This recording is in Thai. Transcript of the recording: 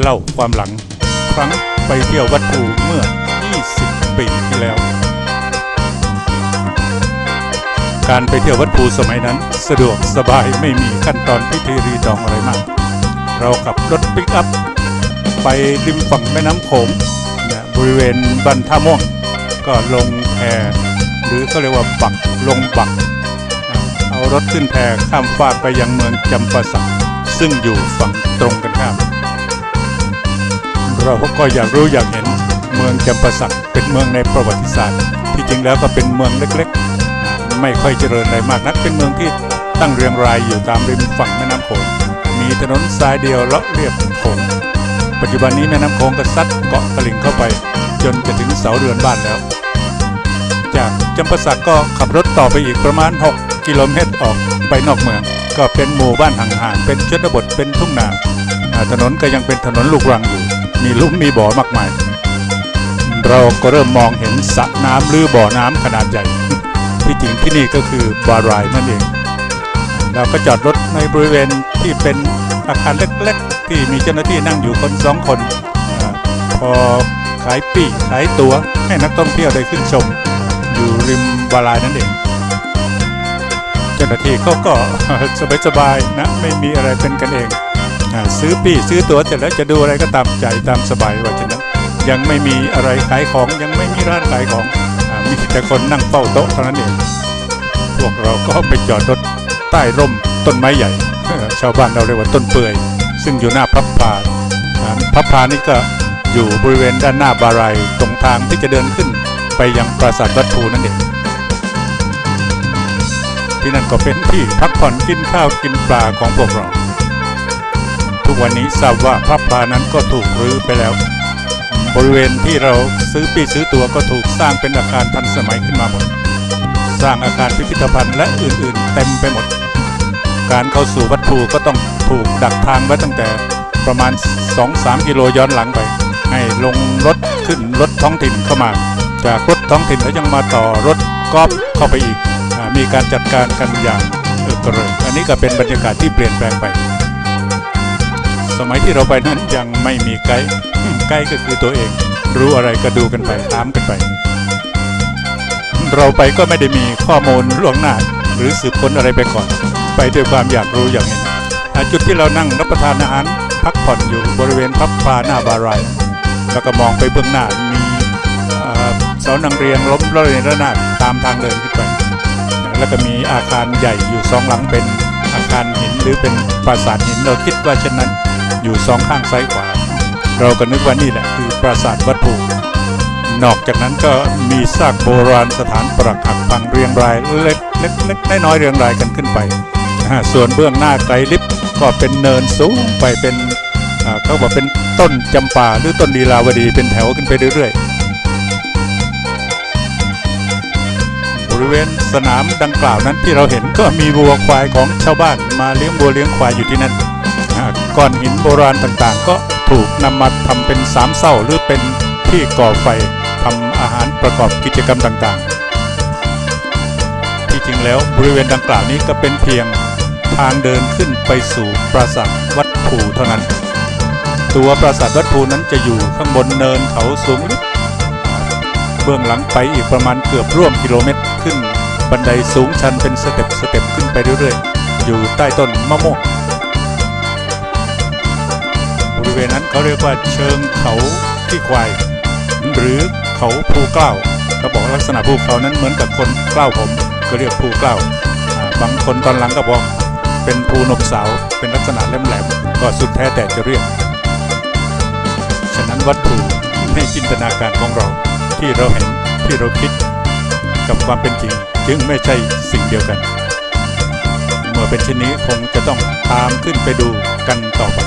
เล่าความหลัง ครั้งไปเที่ยววัดภูเมื่อ 20 ปีที่แล้ว การไปเที่ยววัดภูสมัยนั้น สะดวกสบายไม่มีขั้นตอนพิธีรีตองอะไรมาก เราขับรถปิกอัพ ไปริมฝั่งแม่น้ำโขงนะบริเวณบันท่าม่วง ก็ลงแพหรือก็เรียกว่าบักลงบัก เอารถขึ้นแพข้ามฟากไปยังเมืองจำปาสักซึ่งอยู่ฝั่งตรงกันข้าม เราก็อยากรู้อยากเห็นเมืองจำปาสักเป็นเมืองในประวัติศาสตร์ ที่จริงแล้วก็เป็นเมืองเล็กๆ ไม่ค่อยเจริญอะไรมากนัก เป็นเมืองที่ตั้งเรียงรายอยู่ตามริมฝั่งแม่น้ำโขงมีถนนสายเดียวเลาะเรียบโขงปัจจุบันนี้แม่น้ำโขงก็ซัดเกาะตลิ่งเข้าไป จนจะถึงเสาเรือนบ้านแล้ว จากจำปาสักก็ขับรถต่อไปอีกประมาณ 6 กิโลเมตรออกไปนอกเมือง ก็เป็นหมู่บ้านห่างๆเป็นชนบทเป็นทุ่งนาถนนก็ยังเป็นถนนลูกรังอยู่ มีลุ่มมีบ่อมากมาย เราก็เริ่มมองเห็นสระน้ำหรือบ่อน้ำขนาดใหญ่ ที่จริงที่นี่ก็คือบารายนั่นเอง เราก็จอดรถในบริเวณที่เป็นอาคารเล็กๆ ที่มีเจ้าหน้าที่นั่งอยู่คนสองคน พอขายปีขายตั๋วให้นักท่องเที่ยวได้ขึ้นชม อยู่ริมบารายนั่นเองเจ้าหน้าที่เขาก็สบายๆนะไม่มีอะไรเป็นกันเอง ซื้อปีซื้อตั๋วเสร็จแล้วจะดูอะไรก็ตามใจตามสบายว่าฉะนั้น ยังไม่มีอะไรขายของยังไม่มีร้านขายของอมีแต่คนนั่งเฝ้าโต๊ะเท่านั้นเองพวกเราก็ไปจอดรถใต้ร่มต้นไม้ใหญ่ ชาวบ้านเราเรียกว่าต้นเปื่อย ซึ่งอยู่หน้าพระพาพระพานี่ก็อยู่บริเวณด้านหน้าบารายตรงทางที่จะเดินขึ้น ไปยังปราสาทวัดภูนั่นเองที่นั่นก็เป็นที่พักผ่อนกินข้าวกินปลาของพวกเรา ทุกวันนี้ทราบว่าพระพลานั้นก็ถูกรื้อไปแล้ว บริเวณที่เราซื้อปีซื้อตัวก็ถูกสร้างเป็นอาคารทันสมัยขึ้นมาหมด สร้างอาคารพิพิธภัณฑ์และอื่นๆ เต็มไปหมด การเข้าสู่วัดภูก็ต้องถูกดักทางไว้ตั้งแต่ประมาณ 2-3 กิโลย้อนหลังไป ให้ลงรถขึ้นรถท้องถิ่นเข้ามา จากรถท้องถิ่นแล้วยังมาต่อรถกอล์ฟเข้าไปอีกอมีการจัดการกันอย่างเออกระเริงอันนี้ก็เป็นบรรยากาศที่เปลี่ยนแปลงไป สมัยที่เราไปนั้นยังไม่มีไกด์ไกด์ก็คือตัวเอง รู้อะไรก็ดูกันไปถามกันไป เราไปก็ไม่ได้มีข้อมูลล่วงหน้า หรือสืบค้นอะไรไปก่อน ไปด้วยความอยากรู้อย่ากเห็นอ่าจุดที่เรานั่งรับประทานอาหารพักผ่อนอยู่บริเวณพับพลาหน้าบารายแล้วก็มองไปเบื้องหน้ามีเสานังเรียงล้มระเนระนาดตามทางเดินขึ้นไป แล้วก็มีอาคารใหญ่อยู่สองหลังเป็นอาคารหินหรือเป็นปราสาทหินเราคิดว่าเช่นนั้น อยู่สองข้างซ้ายขวา เราก็นึกว่านี่แหละคือปราสาทวัดภูนอกจากนั้นก็มีซากโบราณสถานปรักหักพังเรียงรายเล็กเล็กเล็กน้อยๆเรียงรายกันขึ้นไป ส่วนเบื้องหน้าไกลลิฟต์ก็เป็นเนินสูงไปเป็นเขาบอกเป็นต้นจำปาหรือต้นดีลาวดีเป็นแถวขึ้นไปเรื่อยๆ บริเวณสนามดังกล่าวนั้นที่เราเห็นก็มีวัวควายของชาวบ้านมาเลี้ยงวัวเลี้ยงควายอยู่ที่นั่น ก้อนหินโบราณต่างๆ ก็ถูกนำมาทำเป็นสามเศร้าหรือเป็นที่ก่อไฟทำอาหารประกอบกิจกรรมต่างๆ ที่จริงแล้วบริเวณดังกล่าวนี้ก็เป็นเพียงทางเดินขึ้นไปสู่ปราสาทวัดภูเท่านั้น ตัวปราสาทวัดภูนั้นจะอยู่ข้างบนเนินเขาสูงลึกเบื้องหลังไปอีกประมาณเกือบร่วมกิโลเมตรขึ้น บันไดสูงชันเป็นสเต็ปสเต็ปขึ้นไปเรื่อยๆ อยู่ใต้ต้นมะม่วง บริเวณนั้นเขาเรียกว่าเชิงเขาที่ควาย หรือเขาภูเกล้าเขาบอกลักษณะภูเขานั้นเหมือนกับคนเกล้าผมก็เรียกภูเกล้าอ่าบางคนตอนหลังก็บอกเป็นภูนมสาวเป็นลักษณะแหลมๆก็สุดแท้แต่จะเรียก ฉะนั้นวัตถุในจินตนาการของเราที่เราเห็นที่เราคิด กับความเป็นจริงจึงไม่ใช่สิ่งเดียวกัน เมื่อเป็นเช่นนี้คงจะต้องตามขึ้นไปดูกันต่อไป